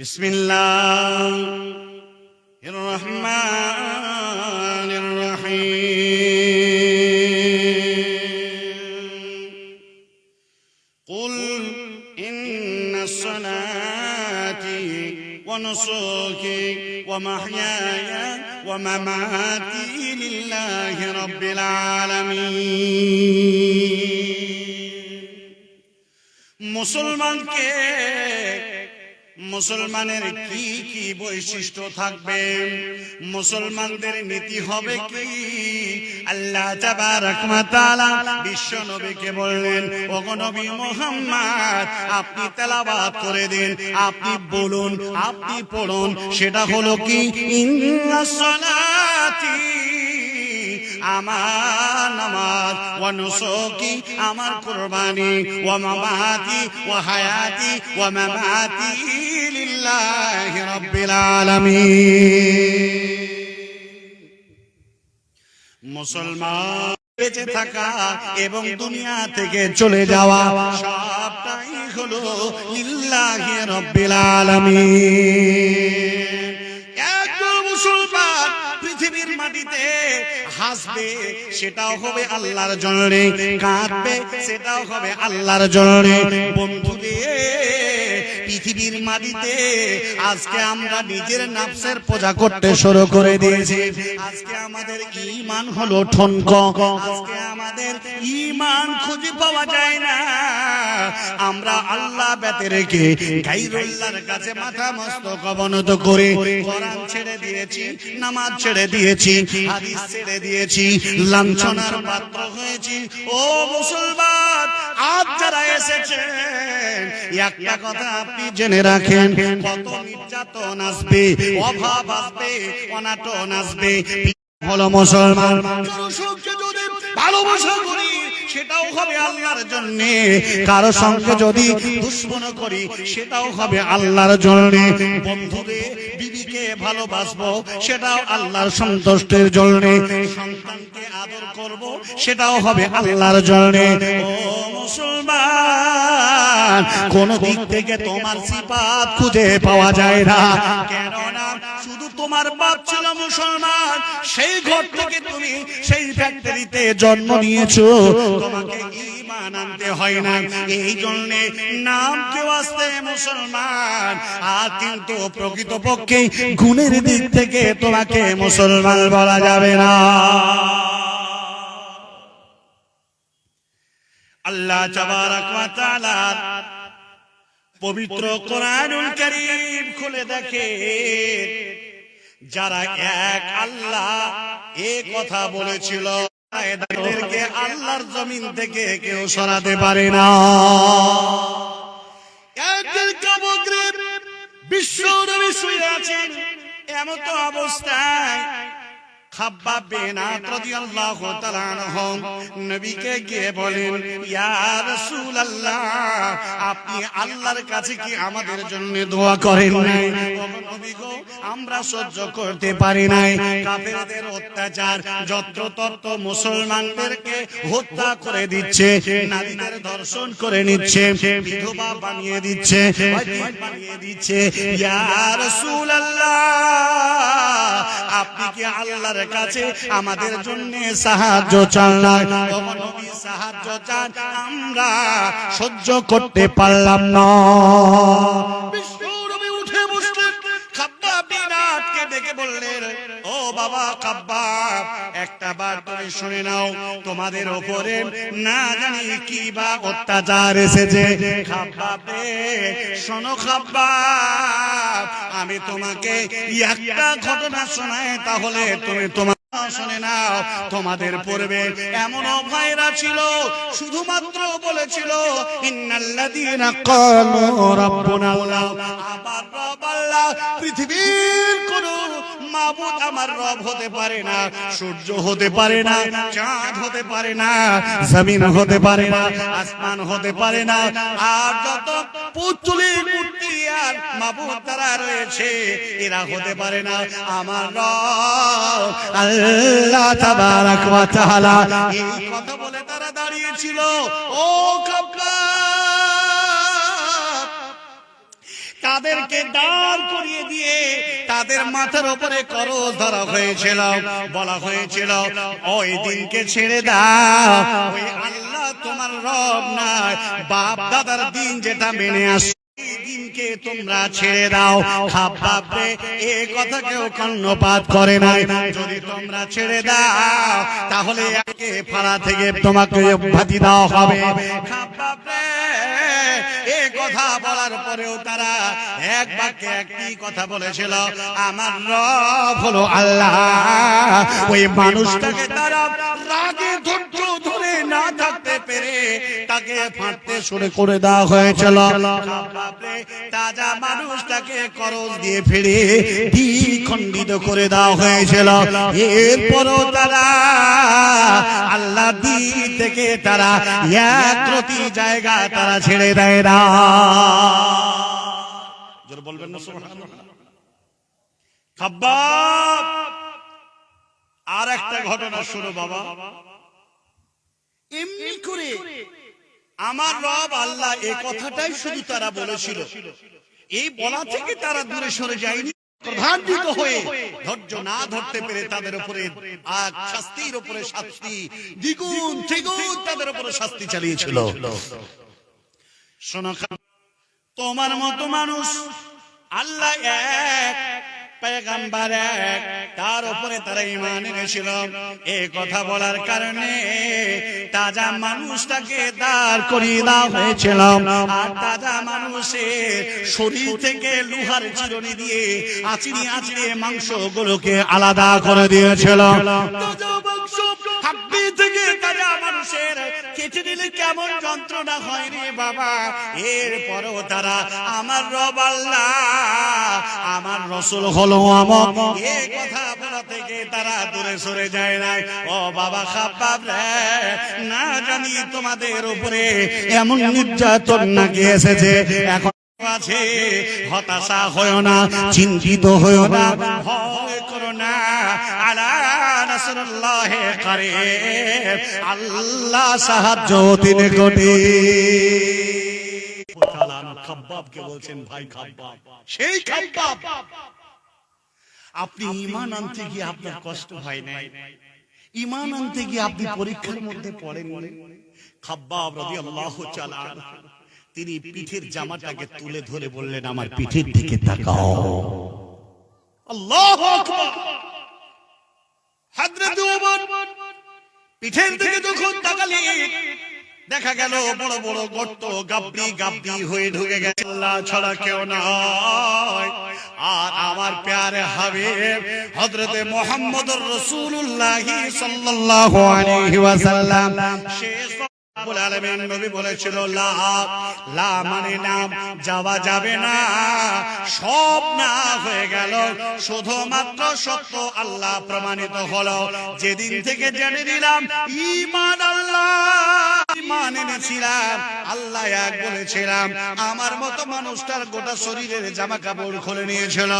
بسم الله الرحمن الرحيم. قل إن صلاتي ونصوكي ومحياي ومماتي لله رب العالمين. مسلمان كي মুসলমানের কি কি বৈশিষ্ট্য থাকবে? মুসলমানদের নীতি হবে কি? আল্লাহ বিশ্ব নবীকে বললেন নবী মুহাম্মদ, আপনি তেলাওয়াত করে দিন, আপনি বলুন, আপনি পড়ুন, সেটা হলো কি? আমার নামাজ, ওয়া নুসুকি, আমার কুরবানি, ওয়া মামাতি, ওয়া হায়াতি, ওয়া মামাতি। লিল্লাহি রাব্বিল আলামিন মুসলমান বেঁচে থাকা এবং দুনিয়া থেকে চলে যাওয়া সবটাই হলো লিল্লাহি রাব্বিল আলামিন। মুসলমান পৃথিবীর মাটিতে হাসবে, সেটাও হবে আল্লাহর জন্য। কাঁদবে, সেটাও হবে আল্লাহর জন্য। বন্ধুদের পৃথিবীর মাটিতে আজকে আমরা নিজের নাফসের পূজা করতে শুরু করে দিয়েছি। আজকে আমাদের ঈমান হলো ঠনক। আজকে আমাদের ঈমান খুঁজে পাওয়া যায় না। আমরা আল্লাহ ব্যতে রেখে গাইরুল্লাহর কাছে মাথা মস্তক অবনত করে কোরআন ছেড়ে দিয়েছি নামাজ ছেড়ে দিয়েছি হাদিস ছেড়ে দিয়েছি লাঞ্ছনার পাত্র হয়েছি। ও মুসলমান আজ যারা এসেছেন একটা কথা আপনি জেনে রাখেন কত নির্যাতন আসবে অভাব আসবে অনাটন আসবে। হলো মুসলমান। সেটাও হবে আল্লাহর কারও সঙ্গে যদি সেটাও হবে আল্লাহর বিবিকে ভালোবাসবো, সেটাও আল্লাহর জন্য। আদর করব, সেটাও হবে আল্লাহর মুসলমান, কোন দিক থেকে তোমার সিপাত খুঁজে পাওয়া যায় না। কেননা তোমার বাপ ছিল মুসলমান, সেই ঘর থেকে তুমি সেই ফ্যাক্টরিতে জন্ম নিয়েছো। তোমাকে ঈমান আনতে হয় না এই জন্য নাম কেউ আসতে মুসলমান। আর কিন্তু প্রকৃতপক্ষে গুণের দিক থেকে তোমাকে মুসলমান বলা যাবে না। আল্লাহ পবিত্র কোরআনুল কারীম খুলে দেখে যারা এক আল্লাহ এ কথা বলেছিল এদেরকে আল্লাহর জমিন থেকে কেউ সরাতে পারে না। বিশ্ব শুয়ে আছেন এমন তো অবস্থায় খাব্বাব বিন আত রাদিয়াল্লাহু তাআলা আনহু নবীকে গিয়ে বলেন, ইয়া রাসূলুল্লাহ, আপনি আল্লাহর কাছে কি আমাদের জন্য দোয়া করেন নাই? আমরা সহ্য করতে পারি নাই। কাফেরদের অত্যাচার, যত্রতত্র মুসলমানদেরকে হত্যা করে দিচ্ছে, নারীদের ধর্ষণ করে নিচ্ছে, বিধবা বানিয়ে দিচ্ছে বানিয়ে দিচ্ছে। ইয়া রাসূলুল্লাহ, আপনি কি আল্লাহর কাছে আমাদের জন্য সাহায্য চান না। সাহায্য চান। আমরা সহ্য করতে পারলাম না। শুনে নাও, তোমাদের ওপরে না জানি কি বা অত্যাচার এসেছে। শোনো খাব্বাব, আমি তোমাকে একটা ঘটনা শোনায় তাহলে তুমি তোমার শুনে নাও, তোমাদের পূর্বে এমন ভাইরা ছিল, শুধুমাত্র বলেছিল পৃথিবীর কোন মাবুদ আমার রব হতে পারে না, সূর্য হতে পারে না, চাঁদ হতে পারে না, জমিন হতে পারে না, আসমান হতে পারে না, আর যত পুতুলি, মূর্তি আর মাবুদ তারা রয়েছে, এরা হতে পারে না, আমার রব আল্লাহ তাদেরকে দাঁড় করিয়ে দিয়ে তাদের মাথার উপরে করজ ধরা হয়েছিল। বলা হয়েছিল, ওই দিনকে ছেড়ে দাও। ওই আল্লাহ তোমার রব নাই বাপ দাদার দিন যেটা মেনে আস দিনকে তোমরা ছেড়ে দাও। এ কথা কেউ কর্ণপাত করে যদি তোমরা ছেড়ে দাও, তাহলে একে ফাড়া থেকে তোমাকে হবে। কথা বলার পরেও তারা এক বাক্যে একটি কথা বলেছিল। আমার রব হলো আল্লাহ। ওই মানুষটাকে তারা রাগে পেরে তাকে ফাঁটতে শুরু করে দেওয়া হয়েছিল। তাজা মানুষটাকে করজ দিয়ে ফিরে দ্বিখণ্ডিত করে দেওয়া হয়েছিল। এরপরও তারা আল্লাহ থেকে তারা জায়গা তারা ছেড়ে দেয় না। জোরে বলবেন না খাব্বাব! আর একটা ঘটনা শুনো বাবা। এমনি করে আমার রব আল্লাহ এই কথাটাই শুধু তারা বলেছিল। এই বলা থেকে তারা দূরে সরে যায়নি। প্রধান্বিত হয়ে ধৈর্য না ধরতে পেরে তাদের উপরে আগ শাস্তির উপরে শাস্তি দ্বিগুণ ত্রিগুণ তাদের উপরে শাস্তি চালিয়েছিল। শোনো তোমার মতো মানুষ আল্লাহ এক পেগাম্বার এক তার উপরে তারা ইমান এনেছিল। এই কথা বলার কারণে তাজা মানুষটাকে দাঁড় করিয়ে দেওয়া হয়েছিল। আর তাজা মানুষের শরীর থেকে লোহার চিরনি দিয়ে আচিড়ি আচিড়ে মাংস গুলোকে আলাদা করে দিয়েছিল। কেমন যন্ত্রণা হয় রে বাবা? এরপরও তারা, আমার রব আমার রসুল হলো এই কথা বলা থেকে তারা দূরে সরে যায় নাই। ও বাবা রে না জানি তোমাদের উপরে এমন নির্যাতন নাকি এসেছে। এখন আছে হতাশা হয় না চিন্তিত হয় না ভয় করো না। আলা নাসরুল্লাহ কারীব আল্লাহ সাহায্য তিনি কোটি খাব্বাবকে বলছেন ভাই খাব্বাব সেই খাব্বাব আপনি ইমান আনতে গিয়ে আপনার কষ্ট হয় নাই। ইমান আনতে গিয়ে আপনি পরীক্ষার মধ্যে পড়েন খাব্বাব রাদিয়াল্লাহু তাআলা তিনি পিঠের জামাটাকে তুলে ধরে বললেন আমার পিঠের দিকে তাকাও। আল্লাহু আকবার। হযরত ওমর পিঠের দিকে যখন তাকালেন দেখা গেল বড় বড় গর্ত গাবড়ি গাবড়ি হয়ে ঢুকে গেছে। আল্লাহ ছাড়া কেউ নয় আর আমার প্যারে হাবিব হযরতে মুহাম্মদুর রাসূলুল্লাহ সাল্লাল্লাহু আলাইহি ওয়াসাল্লাম। শেষ মানে প্রমাণিত হলো। যেদিন থেকে জেনে নিলাম, ঈমান আল্লাহ। ঈমান এনেছিলাম, আল্লাহ এক বলেছিলাম, আমার মতো মানুষটার গোটা শরীরের জামা কাপড় খুলে নিয়েছিল।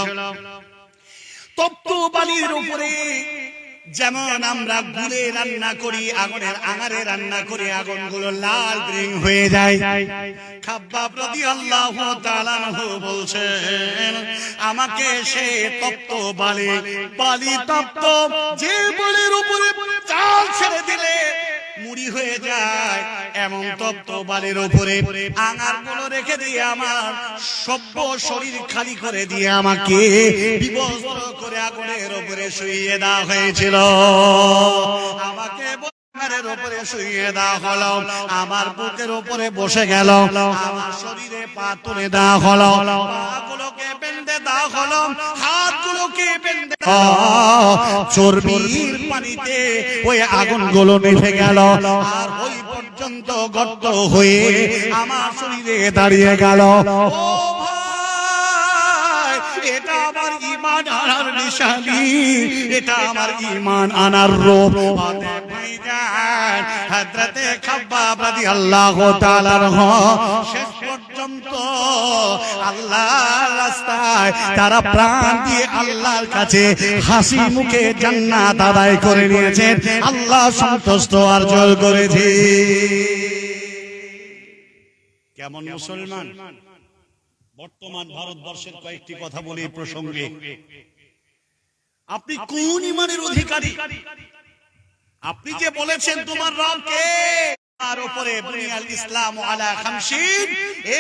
তপ্ত বালির উপরে যেমন আমরা গুলে রান্না করি আগুনের আঙারে রান্না করি আগুনগুলো লাল গ্রিন হয়ে যায়। খাব্বাব রাদিয়াল্লাহু আমাকে সে তপ্ত বালি বালি তপ্ত যে বালির উপরে চাল ছেড়ে দিলে মুড়ি হয়ে যায়। এমন তপ্ত বালের উপরে আঙারগুলো রেখে দিয়ে আমার সভ্য শরীর খালি করে দিয়ে আমাকে বিবস্ত্র করে আগুনের উপরে শুইয়ে দেওয়া হয়েছিল। আমাকে বুকের উপরে শুইয়ে দেওয়া হলো, আমার বুকের উপরে বসে গেল, আমার শরীরে পা তুলে দেওয়া হলো দেওয়া হলো চর্বির পানিতে ওই আগুনগুলো নিভে গেল, আর ওই পর্যন্ত গর্ত হয়ে আমার শরীরে দাঁড়িয়ে গেল। ও এটা আমার ইমান আনার নিশানি এটা আমার ইমান আনার রূপ। খাব্বাব রাদিয়াল্লাহু তাআলার হ শেষ পর্যন্ত আল্লাহর রাস্তায় তারা প্রাণ দিয়ে আল্লাহর কাছে হাসি মুখে জান্নাত আদায় করে নিয়েছেন। আল্লাহ সন্তুষ্ট অর্জন করেছে। কেমন মুসলমান? বর্তমান ভারতবর্ষের কয়েকটি কথা বলি প্রসঙ্গে। আপনি কোন ইমানের অধিকারী? আপনি যে বলেছেন তোমার রব কে তার উপরে বুনিয়াল ইসলাম আলা খামসিন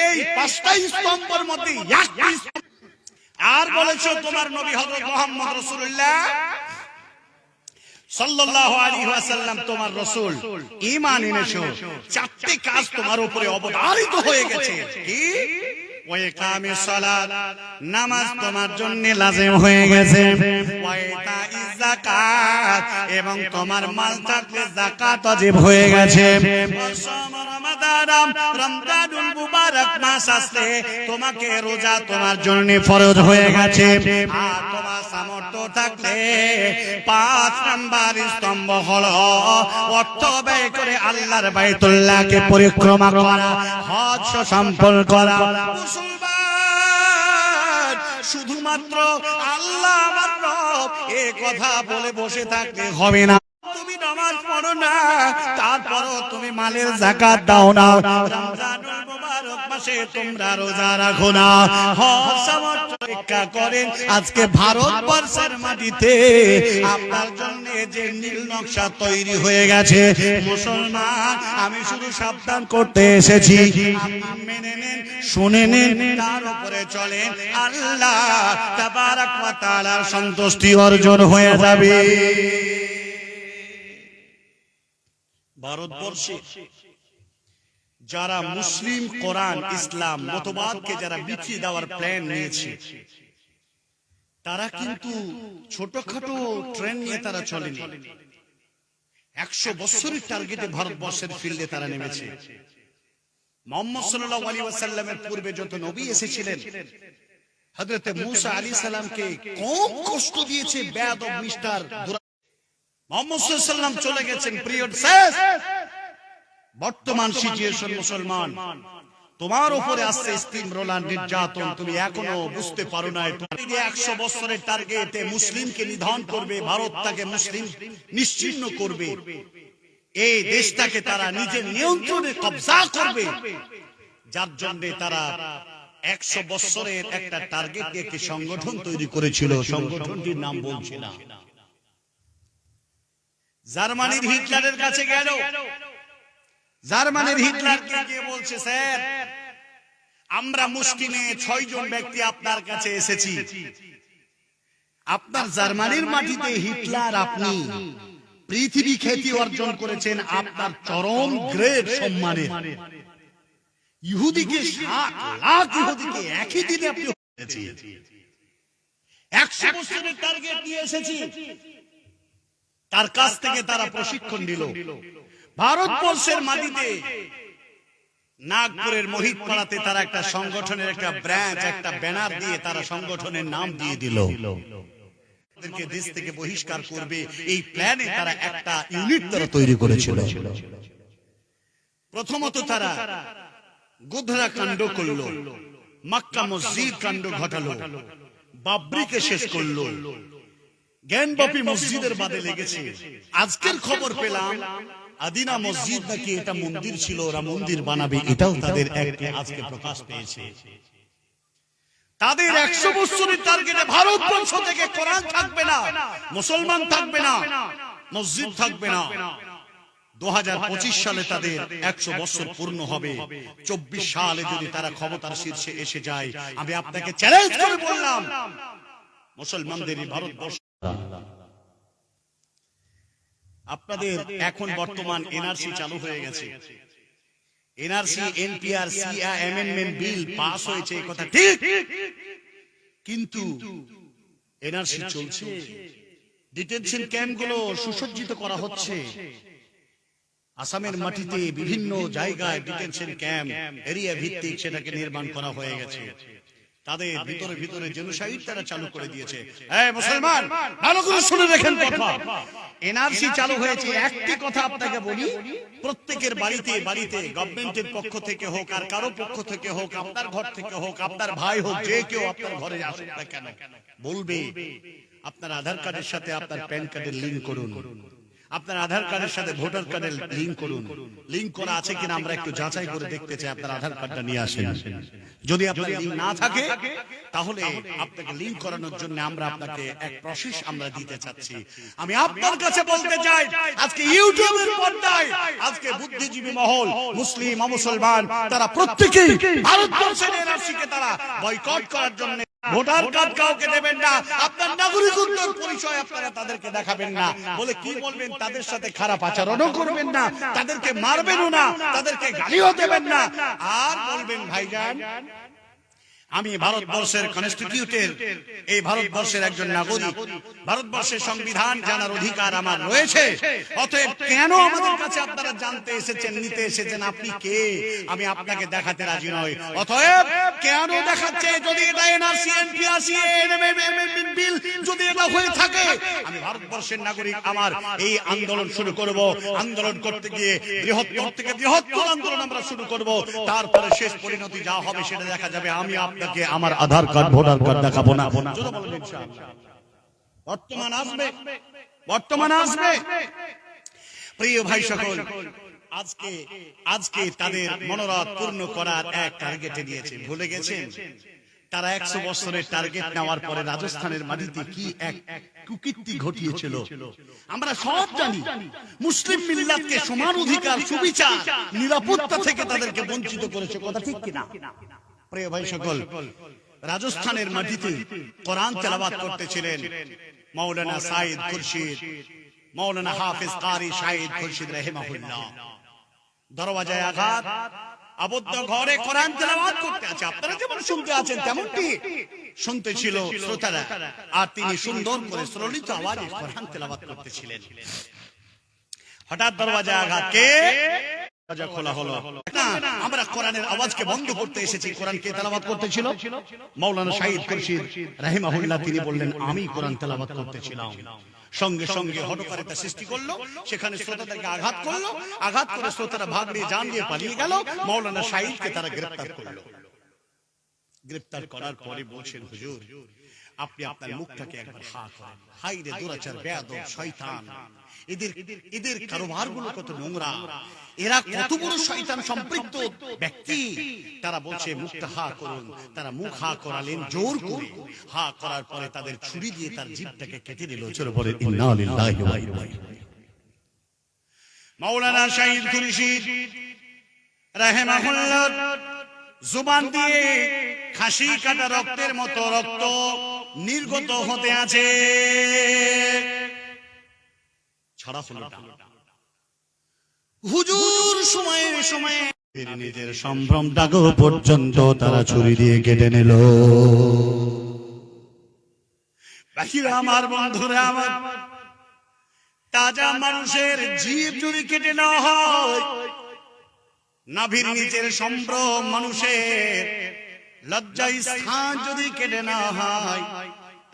এই পাঁচটা স্তম্ভের মধ্যে একটি আর বলেছ তোমার নবী হযরত মুহাম্মদ রাসূলুল্লাহ। সাল্লাল্লাহু আলাইহি ওয়াসাল্লাম তোমার রাসূল। ঈমান এনেছো। চারটি কাজ তোমার উপরে অবধারিত হয়ে গেছে। কি? ওয়াইকামিস সালাত। নামাজ তোমার জন্য লাজিম হয়ে গেছে। ওয়াইতাইজ যাকাত এবং তোমার মাল থাকলে যাকাত ওয়াজিব হয়ে গেছে। রমজানুল মুবারক মাস আসলে তোমাকে রোজা তোমার জন্য ফরজ হয়ে গেছে। আর তোমার সামর্থ্য থাকলে পাঁচ নাম্বার স্তম্ভ হলো অর্থ ব্যয় করে আল্লাহর বাইতুল্লাহকে পরিক্রমা করা হজ সম্পন্ন করা। মুসলমান শুধুমাত্র আল্লাহ আমার এ কথা বলে বসে থাকতে হবে না। তুমি নামাজ পড়ো না তারপরও তুমি মালের জাকাত দাও না। মাসে তোমরা রোজা রাখো না। পরীক্ষা করেন। আজকে ভারতবর্ষের মাটিতে আপনার জন্য যে নীল নকশা তৈরি হয়ে গেছে। মুসলমান, আমি শুধু সাবধান করতে এসেছি। মেনে নেন, শুনে নেন, তার উপরে চলেন। আল্লাহ সন্তুষ্টি অর্জন হয়ে যাবে। ভারতবর্ষে যারা মুসলিম কোরআন ইসলাম মতবাদকে যারা বিছিয়ে দেওয়ার প্ল্যান নিয়েছে তারা কিন্তু ছোটখাটো ট্রেন নিয়ে তারা চলেনি। একশো বছরের টার্গেটে ভারতবর্ষের ফিল্ডে তারা নেমেছে। মোহাম্মদ ওয়াসাল্লামের পূর্বে যত নবী এসেছিলেন হযরতে মূসা আলী সালামকে কম কষ্ট দিয়েছে বেয়াদব মিস্টার মোহাম্মদ চলে গেছেন পিরিয়ড শেষ! বর্তমান সিচুয়েশন মুসলমান তোমার উপরে আসছে স্টিম রোলার নির্যাতন তুমি এখনও বুঝতে পারো না একশো বছরের টার্গেটে মুসলিমকে নিধন করবে ভারত তাকে মুসলিম নিশ্চিহ্ন করবে। এই দেশটাকে তারা নিজের নিয়ন্ত্রণে কবজা করবে। যার জন্য তারা একশো বছরের একটা টার্গেট একটি সংগঠন তৈরি করেছিল সংগঠনটির নাম বলছি না জার্মানির হিটলারের কাছে গেল। জার্মানির হিটলারকে গিয়ে বলছে স্যার? আমরা মুসলিমে ছয় জন ব্যক্তি আপনার কাছে এসেছি। আপনার জার্মানির মাটিতে হিটলার আপনি পৃথিবী খ্যাতি অর্জন করেছেন আপনার চরম গ্রেড সম্মানের। ইহুদিকে ষাট লাখ ইহুদিকে একই দিনে আপনি একশো বছরের টার্গেট নিয়ে এসেছি। তার কাছ থেকে তারা প্রশিক্ষণ দিল ভারতবর্ষের মাটিতে নাগপুরের মোহিত পাড়াতে তারা একটা সংগঠনের একটা ব্রাঞ্চ একটা ব্যানার দিয়ে তারা সংগঠনের নাম দিয়ে দিল। তাদেরকে দেশ থেকে বহিষ্কার করবে। এই প্ল্যানে তারা একটা ইউনিট তারা তৈরি করেছিল। প্রথমত তারা গোধরা কাণ্ড করল। মাক্কা মসজিদ কাণ্ড ঘটালো। বাবরিকে শেষ করল। জ্ঞানবাপী মসজিদের বাদে লেগেছে। আজকের খবর পেলাম। আদিনা মসজিদ নাকি এটা মন্দির ছিল? ওরা মন্দির বানাবে। এটাও তাদের একটি আজকে প্রকাশ পেয়েছে। তাদের একশো বছরের টার্গেটে ভারতবর্ষ থেকে কোরআন থাকবে না, মুসলমান থাকবে না, মসজিদ থাকবে না। দু হাজার পঁচিশ সালে তাদের একশো বছর পূর্ণ হবে। চব্বিশ সালে যদি তারা ক্ষমতার শীর্ষে এসে যায়, আমি আপনাকে চ্যালেঞ্জ করে বললাম, মুসলমানদের ভারতবর্ষ আপনাদের এখন বর্তমান এনআরসি চালু হয়ে গেছে। NRC NPR সিআ amendment bill pass হয়েছে এই কথা ঠিক? কিন্তু এনআরসি চলছে। ডিটেনশন ক্যাম্পগুলো সুসজ্জিত করা হচ্ছে। আসামের মাটিতে বিভিন্ন জায়গায় ডিটেনশন ক্যাম্প এরিয়া ভিত্তিক সেটাকে নির্মাণ করা হয়ে গেছে। তাদের ভিতরে ভিতরে জেনোসাইড তারা চালু করে দিয়েছে। এই মুসলমান ভালো করে শুনে রেখেন কথা। এনআরসি চালু হয়েছে একটি কথা আপনাকে বলি। প্রত্যেকের বাড়িতে বাড়িতে গভর্নমেন্টের পক্ষ থেকে হোক আর কারও পক্ষ থেকে হোক আপনার ঘর থেকে হোক আপনার ভাই হোক যে কেউ আপনার ঘরে আসুক না কেন? বলবে আপনার আধার কার্ডের সাথে আপনার প্যান কার্ডের লিঙ্ক করুন। আপনার আধার কার্ডের সাথে ভোটার কার্ডের লিংক করুন। লিংক করা আছে কিনা আমরা একটু যাচাই করে দেখতে চাই আপনার আধার কার্ডটা নিয়ে আসেন। যদি আপনার লিংক না থাকে তাহলে আপনাকে লিংক করানোর জন্য আমরা আপনাকে এক প্রসেস আমরা দিতে চাচ্ছি। আমি আপনার কাছে বলতে চাই আজকে ইউটিউবের পর্দায় আজকে বুদ্ধিজীবী মহল মুসলিম অমুসলমান তারা প্রত্যেকেই ভারতবর্ষের এনআরসিকে তারা বয়কট করার জন্য ভোটার কার্ড কাউকে দেবেন না। আপনার নাগরিকত্বের পরিচয় আপনারা তাদেরকে দেখাবেন না। বলে কি বলবেন? তাদের সাথে খারাপ আচরণও করবেন না। তাদেরকে মারবেনও না। তাদেরকে গালিও দেবেন না। আর বলবেন ভাইজান আমি ভারতবর্ষের কনস্টিটিউটের এই ভারতবর্ষের একজন নাগরিক ভারতবর্ষের সংবিধান জানার অধিকার আমার রয়েছে অতএব কেন আমাদের কাছে আপনারা জানতে এসেছেন নিতে এসেছেন আপনি কে আমি আপনাকে দেখাতে রাজি নই অতএব কেন দেখাচ্ছে যদি এটা এনআরসি এনপিআরসি বিল যদি এটা হয়ে থাকে আমি ভারতবর্ষের নাগরিক আমার এই আন্দোলন শুরু করব আন্দোলন করতে গিয়ে বৃহত্তর থেকে বৃহত্তর আন্দোলন আমরা শুরু করব তারপরে শেষ পরিণতি যা হবে সেটা দেখা যাবে আমি আপনাকে আমার আধার কার্ড ভোটার কার্ড দেখাবো না। বর্তমান আসবে। বর্তমান আসবে। প্রিয় ভাই সকল আজকে আজকে তাদের মনোরথ পূর্ণ করার এক টার্গেটে নিয়েছে ভুলে গেছেন? তারা একশো বছরের টার্গেট নেওয়ার পরে রাজস্থানের মাটিতে কি এক কুকীর্তি ঘটিয়েছিল? আমরা সব জানি মুসলিম মিল্লাতকে সমান অধিকার সুবিচার নিরাপত্তা থেকে তাদেরকে বঞ্চিত করেছে কথা ঠিক কিনা? প্রিয় ভাই সকল রাজস্থানের মাটিতে কোরআন তেলাবাত করতেছিলেন মৌলানা সাইদ খুরশিদ মৌলানা হাফিজ কারি শাহিদ খুরশিদ রহিমাহুল্লাহ। দরওয়াজায় আঘাত আবদ্ধ ঘরে কোরআন তেলাওয়াত করতে আছে। আপনারা যেমন শুনতে আছেন তেমনটি শুনতে ছিল শ্রোতারা। আর তিনি সুন্দর করে শ্রলিত আওয়াজে কোরআন তেলাওয়াত করতেছিলেন। হঠাৎ দরওয়াজায় আঘাত কে? দরজা খোলা হলো। না আমরা কোরআনের আওয়াজকে বন্ধ করতে এসেছি। কোরআন কে তেলাওয়াত করতেছিল। মাওলানা শাহিদ খুরশিদ রাহিমাহুল্লাহ তিনি বললেন আমি কোরআন তেলাওয়াত করতেছিলাম। সঙ্গে সঙ্গে হটকারিতা সৃষ্টি করল। সেখানে শ্রোতাদেরকে আঘাত করল আঘাত করে শ্রোতারা ভাগ দিয়ে জান দিয়ে পালিয়ে গেল। মাওলানা শাহিদকে তারা গ্রেফতার করল। গ্রেফতার করার পরে বলছেন হুজুর আপনি আপনার মুখটাকে একবার হা করেন। হাই রে দুরাচার বেয়াদব শয়তান। এদের এদের কারোবারগুলো কত নোংরা। এরা কত বড় শয়তান সম্পৃক্ত ব্যক্তি। তারা বলছে মুখটা হা করুন। তারা মুখ হা করালেন জোর করে। হা করার পরে তাদের ছুরি দিয়ে তার জিভটাকে কেটে দিল। চলে বলে ইন্না লিল্লাহি ওয়া ইন্না ইলাইহি মাওলানা শাহিদ খুরশিদ রাহিমাহুল্লাহ জুবান দিয়ে খাসি কাটা রক্তের মতো রক্ত। নির্গত হতে আছে। ছড়া হলো হুজুর সময়ে সময়ে। নিজের সম্ভ্রম ডাকো পর্যন্ত তারা ছুরি দিয়ে কেটে নিল। বাকিরা আমার বন্ধুরা আমার তাজা মানুষের জীব যদি কেটে না হয় নাভির নিচের সম্ভ্রম মানুষের লজ্জা স্থান যদি কেটে না হয়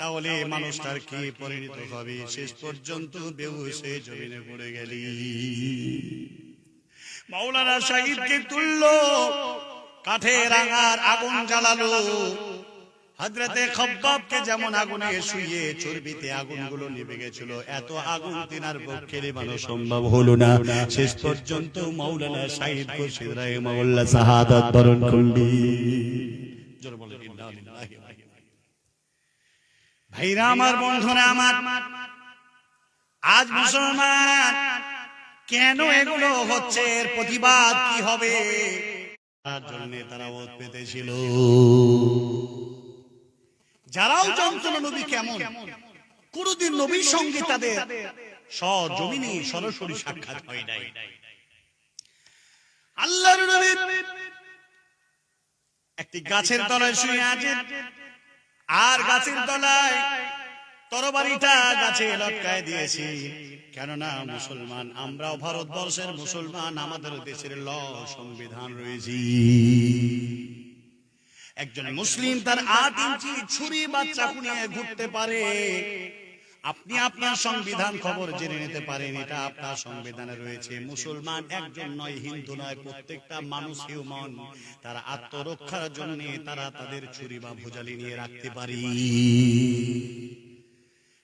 তাহলে মানুষটার কি পরিণত হবে? শেষ পর্যন্ত বেউসে জমিনে পড়ে গেলি। মাওলানা শাহিদকে তুললো কাঠে রাঙার আগুন জ্বালালো। হজরতে খব্বাবকে যেমন আগুনে শুয়ে চর্বিতে আগুনগুলো নিভে গেছিল। এত আগুন তিনার পক্ষে নেবানো সম্ভব হলো না। শেষ পর্যন্ত মাওলানা শাহিদ খুরশিদ রাহিমাহুল্লাহ শাহাদাত বরণ করলি জোরে বলেন। ভাইরা, আমার বন্ধুরা, আমার আজ মুসলমান, কেন এগুলো হচ্ছে? এর প্রতিবাদ কি হবে? তার জন্য তারা ওত পেতেছিল। যারাও জানতো নবী কেমন? কোনদিন নবীর সঙ্গে তাদের সজমিনে সরাসরি সাক্ষাৎ হয় নাই। আল্লাহর নবী একটি গাছের তলায় শুয়ে আছেন। আর গাছের তলায় তরবারিটা গাছে লটকায় দিয়েছি। কেননা মুসলমান আমরাও ভারতবর্ষের মুসলমান আমাদের দেশের ল সংবিধান রয়েছে। একজন মুসলিম তার আট ইঞ্চি ছুরি বা চাকু নিয়ে ঘুরতে পারে। আপনি আপনার সংবিধান খবর জেনে নিতে পারেন এটা আপনার সংবিধানে রয়েছে। মুসলমান একজন নয় হিন্দু নয় প্রত্যেকটা মানুষ হিউম্যান তারা আত্মরক্ষার জন্য তারা তাদের ছুরি বা ভুজালি নিয়ে রাখতে পারি।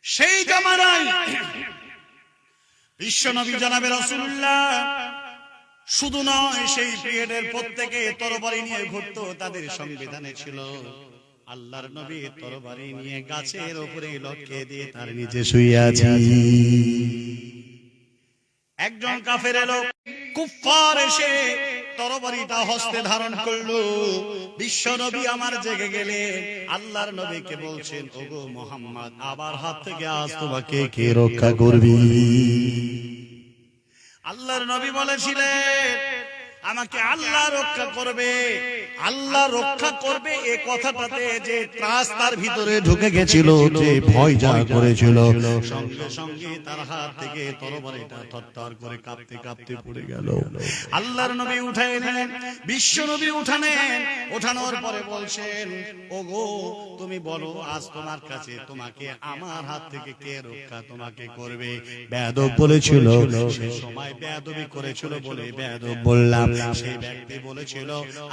সেই জামানায় বিশ্বনবী জানাবে রাসূলুল্লাহ শুধু নয় সেই পিরিয়ডের প্রত্যেকে তরবারি নিয়ে ঘুরতো তাদের সংবিধানে ছিল। আল্লাহর নবী তরবারি নিয়ে গাছের উপরে লক্ষ্যে দিয়ে তার নিচে শুয়ে আছে। একজন কাফের এলো কুফার এসে তরবারিটা হস্তে ধারণ করল। বিশ্ব নবী আমার জেগে গেলে আল্লাহর নবীকে বলছেন ওগো মোহাম্মদ আবার হাত থেকে আজ তোমাকে কে রক্ষা করবি? আল্লাহর নবী বলেছিলেন আমাকে আল্লাহ রক্ষা করবে। আল্লাহ রক্ষা করবে এ কথাটাতে যে ত্রাস তার ভিতরে ঢুকে গেছিল যে ভয় যা করেছিল। সঙ্গে সঙ্গে তার হাত থেকে তরবারিটা থরথর করে কাঁপতে কাঁপতে পড়ে গেল। আল্লাহর নবী উঠায় নিলেন বিশ্ব নবী উঠানেন ওঠানোর পরে বলছেন ওগো তুমি বলো আজ তোমার কাছে তোমাকে আমার হাত থেকে কে রক্ষা তোমাকে করবে? বেয়াদব বলেছিল। সে সময় বেয়াদবি করেছিল বলে বেয়াদব বললাম। সেই ব্যক্তি বলেছিল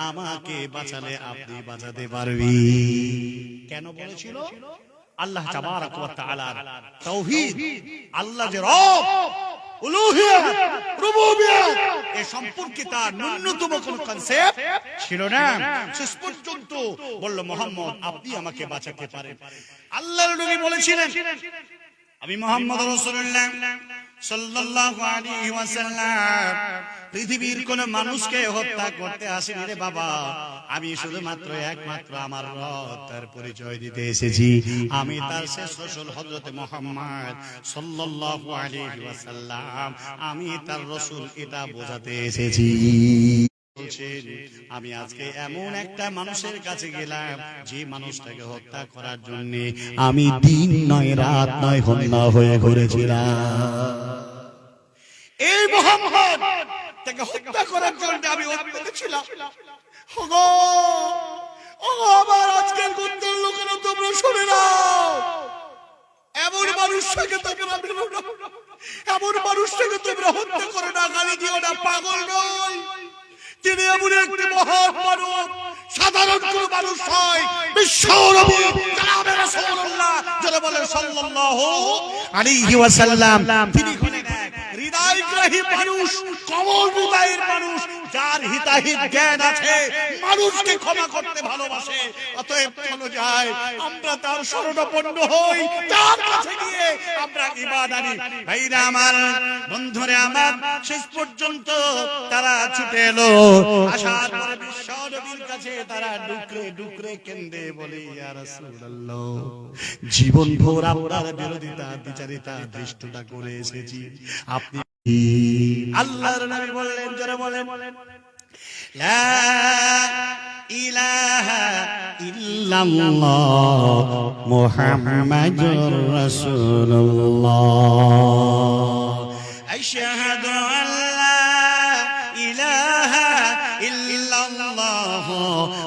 আমাকে বাঁচালে আপনি বাঁচাতে পারবি। কেন বলেছিল? আল্লাহ তাবারাক ওয়া তাআলার তাওহীদ আল্লাহ যে রব উলুহিয়াত রুবুবিয়াত এ সম্পর্কে তার ন্যূনতম কোন কনসেপ্ট ছিল না। শেষ পর্যন্ত বলল মোহাম্মদ আপনি আমাকে বাঁচাতে পারেন। আল্লাহর নবী বলেছিলেন আমি মোহাম্মদ রাসূলুল্লাহ। পৃথিবীর কোন মানুষকে হত্যা করতে আসেনি রে বাবা। আমি শুধুমাত্র একমাত্র আমার তার পরিচয় দিতে এসেছি। আমি তার শেষ রসুল হজরত মোহাম্মদ সাল্লাল্লাহু আলাইহি আমি তার রসুল, এটা বোঝাতে এসেছি। বলছেন, আমি আজকে এমন একটা মানুষের কাছে গেলাম যে মানুষটাকে হত্যা করার জন্য আমি দিন নয় রাত নয় হন্যা হয়ে ঘুরেছিলাম। এই মোহাম্মদ তাকে হত্যা করার জন্য আমি ছিলাম। ওগো আজকের গুন্দের লোকেরা তোমরা শুনে নাও এমন মানুষটাকে তোমরা এমন মানুষটাকে তোমরা হত্যা করে না গালি দিও না পাগল নয় তিনি এমন একটি মহান মানব সাধারণ কোন মানুষ হয় বিশ্ব নবী, জনাবে রাসূলুল্লাহ যারা বলেন সাল্লাল্লাহু আলাইহি ওয়াসাল্লাম, তিনি হৃদয়গ্রাহী মানুষ, কমল হৃদয়ের মানুষ, যার হিতাহিত জ্ঞান আছে, মানুষকে ক্ষমা করতে ভালোবাসে, অতএব চলো যায় আমরা তার শরণাপন্ন হই, তার কাছে গিয়ে আমরা আনি। ভাইরা আমার, বন্ধুরে আমার, শেষ পর্যন্ত তারা ছুটে এলো, আসার পরে নবীর কাছে তারা ডুকরে ডুকরে কেন্দ্রে বলে ইয়া রাসূলুল্লাহ জীবন ভোর আপনার বিরোধিতা বিচারিতা দৃষ্টতা করে এসেছি। আপনি আল্লাহর নবী বললেন যারা বলেন লা ইলাহা ইল্লাল্লাহ মুহাম্মাদুর রাসূলুল্লাহ। আশহাদু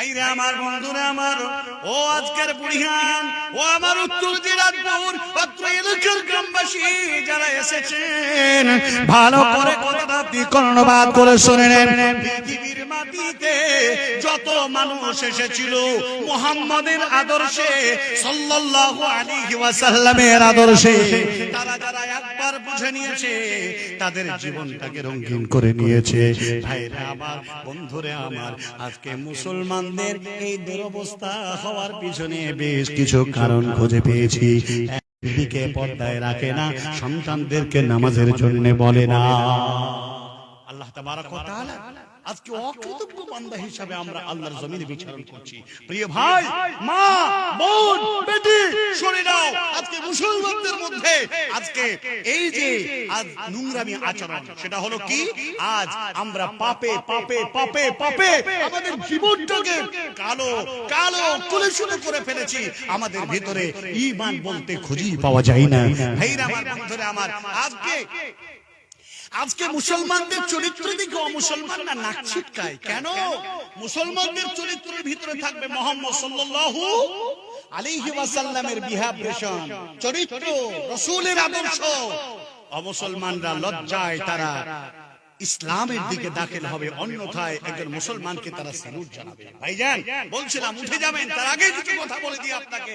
ভাইরা আমার বন্ধুরা আমার, ও আজকের বুড়িহান, ও আমার উত্তর দিনাজপুর অত্র এলাকার গ্রামবাসী যারা এসেছেন, ভালো করে কথাটা আপনি কর্ণবাদ করে শুনে নেন। পৃথিবীর মাটিতে যত মানুষ এসেছিল, মুহাম্মাদের আদর্শে, সাল্লাল্লাহু আলাইহি ওয়াসাল্লামের আদর্শে, তারা যারা একবার বুঝে নিয়েছে, তাদের জীবনটাকে রঙিন করে নিয়েছে। ভাইরা আমার, বন্ধুরে আমার, আজকে মুসলমানদের এই দুরবস্থা হওয়ার পিছনে বেশ কিছু কারণ খুঁজে পেয়েছি। একদিকে পর্দায় রাখে না সন্তানদেরকে নামাজের জন্য বলে না। আল্লাহ তাবারক ওয়া তাআলা আজকে অকৃতজ্ঞ বান্দা হিসাবে আমরা আল্লাহর জমিনে বিচরণ করছি। প্রিয় ভাই মা আজকে এই যে আজ নোংরামি আচরণ সেটা হলো কি? আজ আমরা পাপে পাপে পাপে পাপে আমাদের জীবনটাকে কালো কালো কুলেশুনে করে ফেলেছি। আমাদের ভিতরে ঈমান বলতে খুঁজেই পাওয়া যায় না। ভাইরা আমার বন্ধুরা আমার আজকে আজকে মুসলমানদের চরিত্র দিকে অমুসলমানরা নাক ছিটকায়। কেন? মুসলমানদের চরিত্রের ভিতরে থাকবে মোহাম্মদ সাল্লাল্লাহু আলাইহি ওয়াসাল্লামের বিহেভিয়েশন চরিত্র রাসূলের আদর্শ। অমুসলমানরা লজ্জায় তারা ইসলামের দিকে দাখিল হবে। অন্যথায় একজন মুসলমানকে তারা সেলুট জানাবে। ভাইজান বলছিলাম উঠে যাবেন তার আগে কিছু কথা বলে দিই আপনাকে।